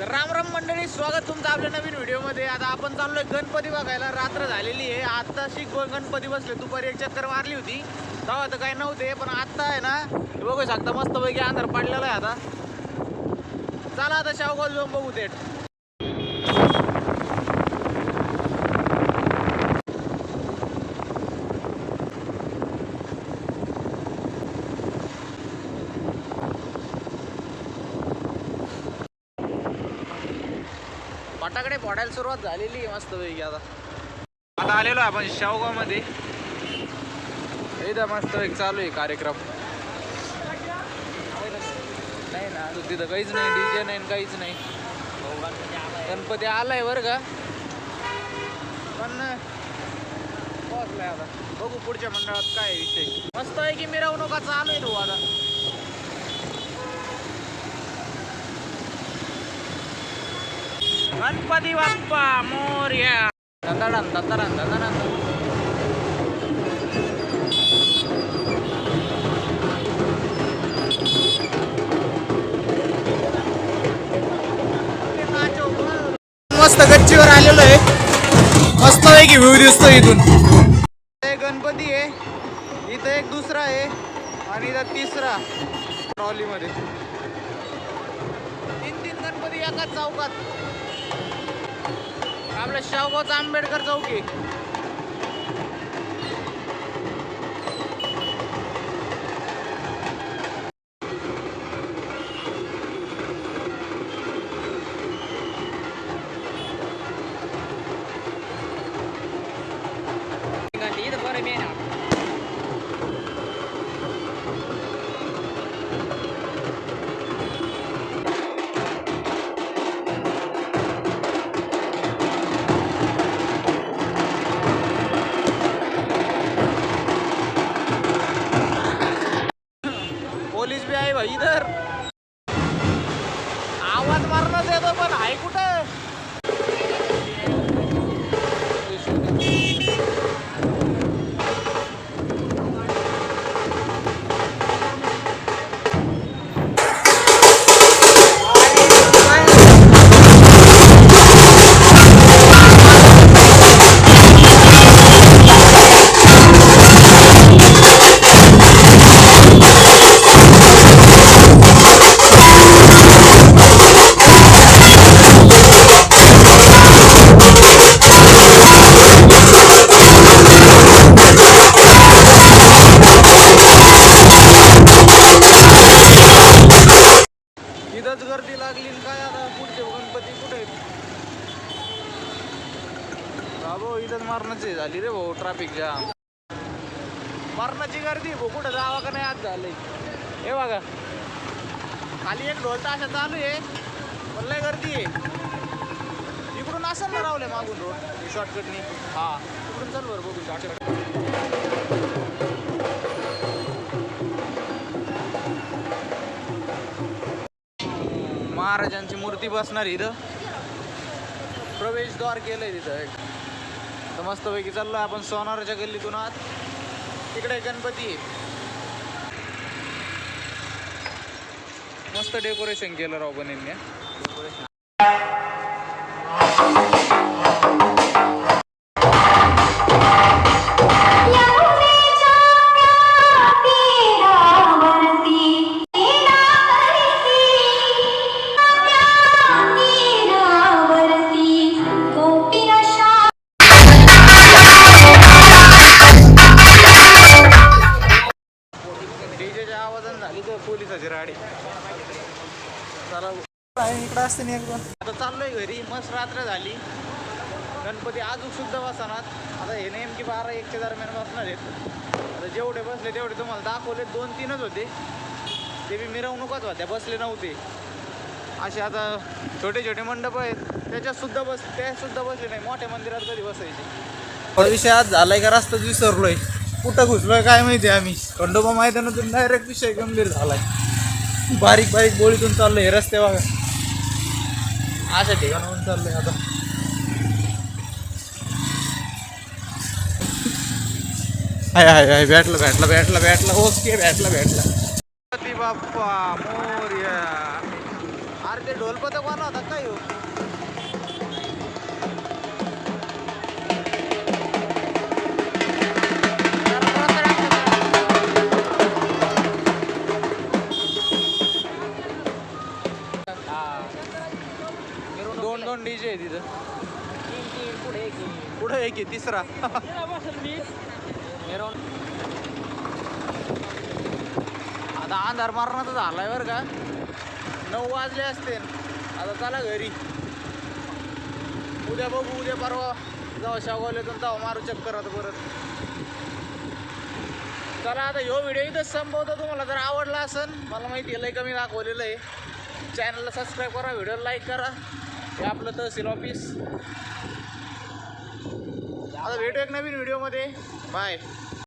तर राम राम मंडळी स्वागत तुमचं आपल्या नवीन व्हिडिओमध्ये. आता आपण चाललोय गणपती बघायला. रात्र झालेली आहे. आत्ता शिक गणपती बसले. दुपारी एक चक्कर मारली होती. तेव्हा तर काही नव्हते पण आत्ता आहे ना बघू शकता मस्तपैकी अंधार पडलेला आहे आता. चला आता शावगाव जाऊन बघू थेट. घाटाकडे पडायला सुरुवात झालेली आहे मस्तपैकी आता. आता आलेलो आपण शावगावमध्ये इथं मस्त एक चालू आहे कार्यक्रम. नाही ना अजून तिथं काहीच नाही डीजे नाही काहीच नाही. गणपती आलाय बरं का? पण पोहोचलाय आता. बघू पुढच्या मंडळात काय विषय. मस्त आहे की मिरवणुका चालू आहे तो हो आता. गणपती बाप्पा मोर्या दंदाडन दंदाडन दंदाडन मस्त गच्चीवर आलेलो आहे. मस्त आहे की व्ह्यू दिसतो इथून. एक गणपती आहे. इथं एक दुसरा आहे. आणि इथं तिसरा. ट्रॉलीमध्ये. तीन तीन गणपती एकाच चौकात. आपलं शाहगावचा आंबेडकर चौकी. आवाज मारणच येतो पण आहे कुठं? मरणाची झाली रे भाऊ ट्रॅफिक जाम मरणाची गर्दी भाऊ कुठं जावा का नाही आज झाले हे बघा. खाली एक ढोल ताशा चालू आहे पण लय गर्दी आहे. इकडून असं ना रावले मागून रोड शॉर्टकटनी हा इकडून चल बरं बघू शॉर्टकट महाराजांची मूर्ती बसणार इथं. प्रवेशद्वार केलंय तिथं एक. तर मस्तपैकी चाललो आपण सोनाराच्या गल्लीतून आत. तिकडे गणपती. मस्त डेकोरेशन केलं राव पण यांनी चला. इकडं असते नाही एकदम आता चाललोय घरी मस्त रात्र झाली. गणपती अजून सुद्धा बसणार. आता हे नेमकी बारा एकच्या दरम्यान बसणार आहेत. आता जेवढे बसले तेवढे तुम्हाला दाखवले दोन तीनच होते. ते बी मिरवणुकच होत्या बसले नव्हते. असे आता छोटे छोटे मंडप आहेत. त्याच्यात सुद्धा बस त्या सुद्धा बसले नाही मोठ्या मंदिरात कधी बसायचे. विषय आज झालाय का रस्ताच विसरलोय. कुठं घुसलोय काय माहिती आम्ही. खंडोबा मैदानातून डायरेक्ट विषय गंभीर झालाय. बारीक बारीक बोळीतून चाललोय हे रस्ते बघा. अशा ठिकाणाहून चाललंय आता. हाय हाय हाय भेटलं भेटलं भेटलं भेटलं. ओके भेटलं भेटलं. बाप्पा मोर्या. अरे ते ढोल पथक वाला होता काय पुढे एक आहे तिसरा. आता अंधार मारण्याचा झालाय बरं का. नऊ वाजले असते. आता चला घरी. उद्या बघू उद्या परवा. जाऊ शागवले तर जाऊ मारू चक्कर आता परत. चला आता ह्यो व्हिडिओ इथंच संपवतो. तुम्हाला जर आवडला असेल मला माहिती आहे लय कमी दाखवलेलं आहे. चॅनलला सबस्क्राईब करा व्हिडिओ लाईक करा. हे आपलं तहसील ऑफिस आता भेटू एक नवीन व्हिडिओमध्ये बाय